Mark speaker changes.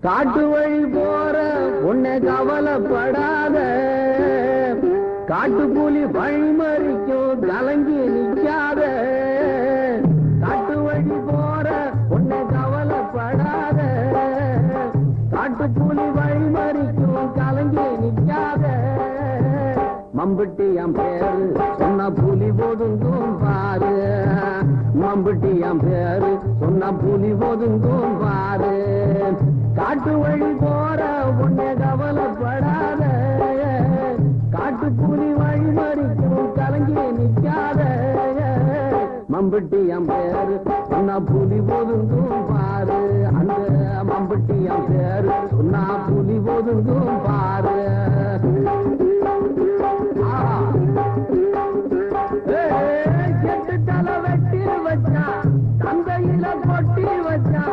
Speaker 1: காட்டு வழி போற உன்னை கவலைப்படாத. காட்டு கூலி வழிமறிக்கும் கலங்கி நிற்காத காட்டு வழி போற உன்னை கவலைப்படாத. காட்டு கூலி வழிமறிக்கும் கலங்கி நிற்காத மம்பட்டி என் பேரு சொன்ன புலி பாம்புட்டி பேரு சொன்ன புலி ஒதுங்கும் பாரு காட்டு வழி போற உன்னை கவலைப்படாத. காட்டு புலி வழி மறிக்கும் கலங்கி நிக்காத. மம்பட்டி என் பேரு சொன்னா புலி ஒதுங்கும் பாரு அந்த மம்பட்டி என் பேரு சொன்னா புலி ஒதுங்கும் பாரு கையில கொட்டி வச்சா